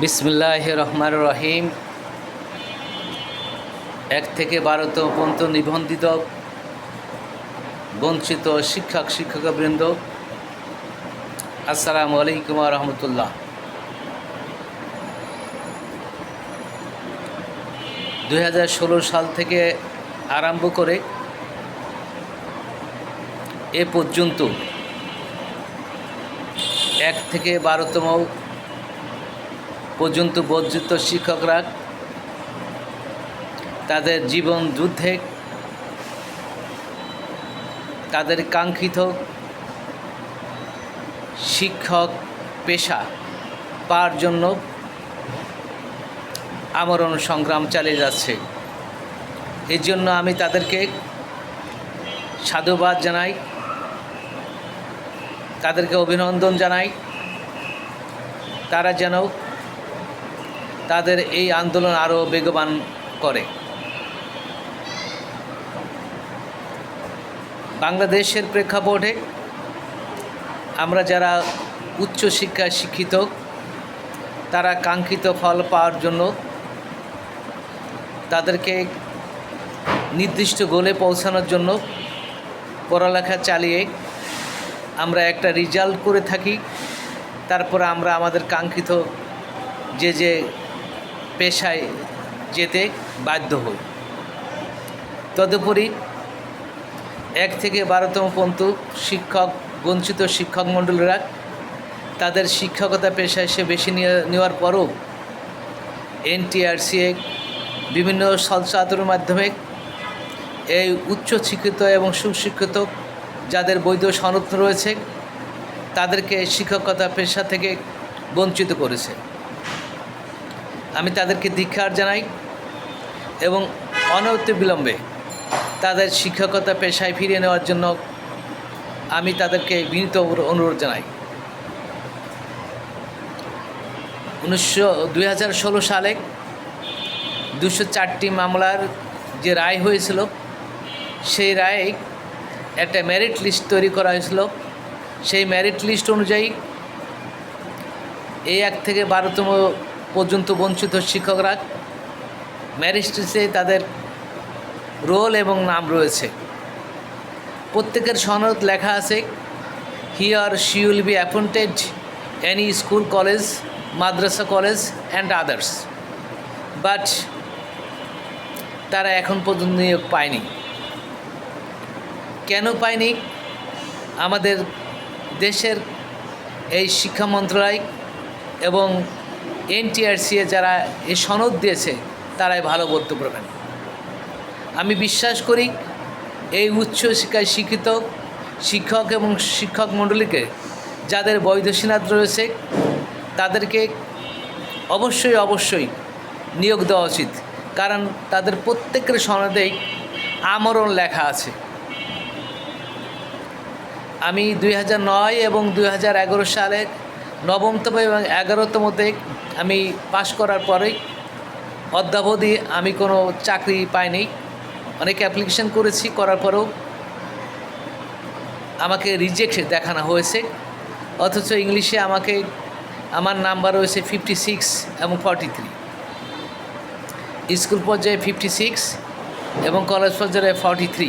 বিসমুল্লাহ রহমান রহিম। এক থেকে বারোতম পর্যন্ত নিবন্ধিত বঞ্চিত শিক্ষক, শিক্ষকবৃন্দ, আসসালামু আলাইকুম রহমতুল্লাহ। দু হাজার ষোলো সাল থেকে আরম্ভ করে এ পর্যন্ত এক থেকে বারোতম পর্যন্ত বর্জিত শিক্ষকরা তাদের জীবন যুদ্ধে তাদের কাঙ্ক্ষিত শিক্ষক পেশা পাওয়ার জন্য আমরণ সংগ্রাম চালিয়ে যাচ্ছে। এর জন্য আমি তাদেরকে সাধুবাদ জানাই, তাদেরকে অভিনন্দন জানাই। তারা যেন তাদের এই আন্দোলন আরও বেগবান করে। বাংলাদেশের প্রেক্ষাপটে আমরা যারা উচ্চ শিক্ষায় শিক্ষিত, তারা কাঙ্ক্ষিত ফল পাওয়ার জন্য তাদেরকে নির্দিষ্ট গোলে পৌঁছানোর জন্য পড়ালেখা চালিয়ে আমরা একটা রেজাল্ট করে থাকি। তারপরে আমরা আমাদের কাঙ্ক্ষিত যে যে পেশায় যেতে বাধ্য হই। তদুপরি এক থেকে বারোতম পর্যন্ত শিক্ষক, বঞ্চিত শিক্ষক মণ্ডলীরা তাদের শিক্ষকতা পেশায় সে বেশি নেওয়ার পরও এনটিআরসিএ বিভিন্ন সংস্থাতুর মাধ্যমে এই উচ্চ শিক্ষিত এবং সুশিক্ষিত যাদের বৈধ সনদ রয়েছে, তাদেরকে শিক্ষকতা পেশা থেকে বঞ্চিত করেছে। আমি তাদেরকে ধিক্ষার জানাই এবং বিলম্বে তাদের শিক্ষকতা পেশায় ফিরিয়ে নেওয়ার জন্য আমি তাদেরকে বিনীত অনুরোধ জানাই। উনিশশো, দুই সালে দুশো চারটি মামলার যে রায় হয়েছিল, সেই রায়ে একটা মেরিট লিস্ট তৈরি করা হয়েছিল। সেই মেরিট লিস্ট অনুযায়ী এই এক থেকে বারোতম পর্যন্ত বঞ্চিত শিক্ষকরা লিস্টে তাদের রোল এবং নাম রয়েছে। প্রত্যেকের সনদ লেখা আছে he or she will be appointed any school college madrasa college and others but তারা এখন পর্যন্ত নিয়োগ পায়নি। কেন পায়নি? আমাদের দেশের এই শিক্ষা মন্ত্রণালয় এবং এনটিআরসিএ যারা এই সনদ দিয়েছে, তারাই ভালো বলতে পারবেন আমি বিশ্বাস করি, এই উচ্চ শিক্ষায় শিক্ষিত শিক্ষক এবং শিক্ষক মণ্ডলীকে যাদের বৈধ সিনাদ রয়েছে, তাদেরকে অবশ্যই অবশ্যই নিয়োগ দেওয়া উচিত। কারণ তাদের প্রত্যেকের সনদেই আমরণ লেখা আছে। আমি দুই এবং দুই হাজার এগারো সালে নবমতম এবং এগারোতমতে আমি পাশ করার পরেই অদ্যাবধি আমি কোনো চাকরি পাইনি। অনেক অ্যাপ্লিকেশন করেছি, করার পরেও আমাকে রিজেক্ট দেখানো হয়েছে। অথচ ইংলিশে আমাকে, আমার নাম্বার রয়েছে ফিফটি সিক্স এবং ফর্টি থ্রি স্কুল পর্যায়ে ফিফটি সিক্স এবং কলেজ পর্যায়ে ফর্টি থ্রি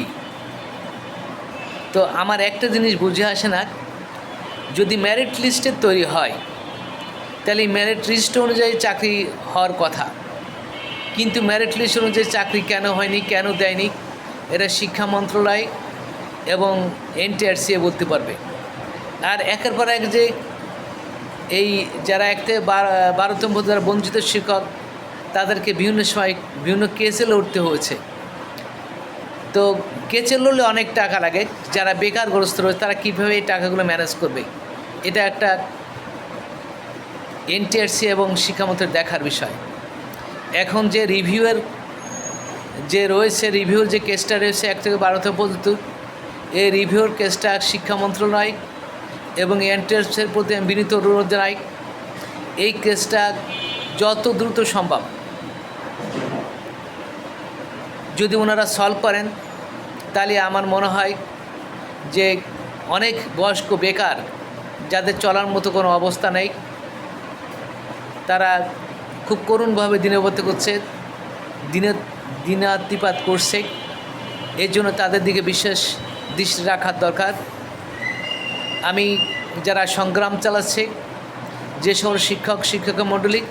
তো আমার একটা জিনিস বুঝে আসে না যদি ম্যারিট লিস্টের তৈরি হয়, তাহলে এই ম্যারিট লিস্ট অনুযায়ী চাকরি হওয়ার কথা। কিন্তু ম্যারিট লিস্ট অনুযায়ী চাকরি কেন হয়নি, কেন দেয়নি, এটা শিক্ষা মন্ত্রণালয় এবং এনটিআরসিএ বলতে পারবে। আর একের পর এক যে এই যারা এক থেকে বারোতম যারা বঞ্চিত শিক্ষক, তাদেরকে বিভিন্ন সময় বিভিন্ন কেসে লড়তে হয়েছে। তো কেচে লড়লে অনেক টাকা লাগে, যারা বেকারগ্রস্ত রয়েছে, তারা কীভাবে এই টাকাগুলো ম্যানেজ করবে? এটা একটা এনটিআরসি এবং শিক্ষামন্ত্রীর দেখার বিষয়। এখন যে রিভিউয়ের যে রয়েছে রিভিউর যে কেসটা রয়েছে এক থেকে বারোতে পর্যন্ত, এই রিভিউর কেসটা শিক্ষা মন্ত্রণালয় এবং এনটিআরসির প্রতি আমি বিনীত অনুরোধ জানাই, এই কেসটা যত দ্রুত সম্ভব, যদি ওনারা সলভ করেন, তাহলে আমার মনে হয় যে অনেক বয়স্ক বেকার যাদের চলার মতো কোনো অবস্থা নেই, তারা খুব করুণভাবে দিনবর্ত করছে দিনে দিনাতিপাত করছে। এর জন্য তাদের দিকে বিশেষ দৃষ্টি রাখার দরকার। আমি যারা সংগ্রাম চালাচ্ছে, যে সকল শিক্ষক শিক্ষক মণ্ডলী,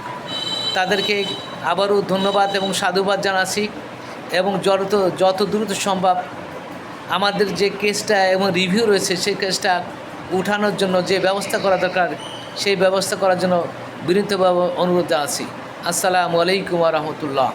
তাদেরকে আবারও ধন্যবাদ এবং সাধুবাদ জানাচ্ছি এবং যত যত দ্রুত সম্ভব আমাদের যে কেসটা এবং রিভিউ রয়েছে, সেই কেসটা উঠানোর জন্য যে ব্যবস্থা করা দরকার, সেই ব্যবস্থা করার জন্য বিনীতভাবে অনুরোধ আছি। আসসালামু আলাইকুম রহমতুল্লাহ।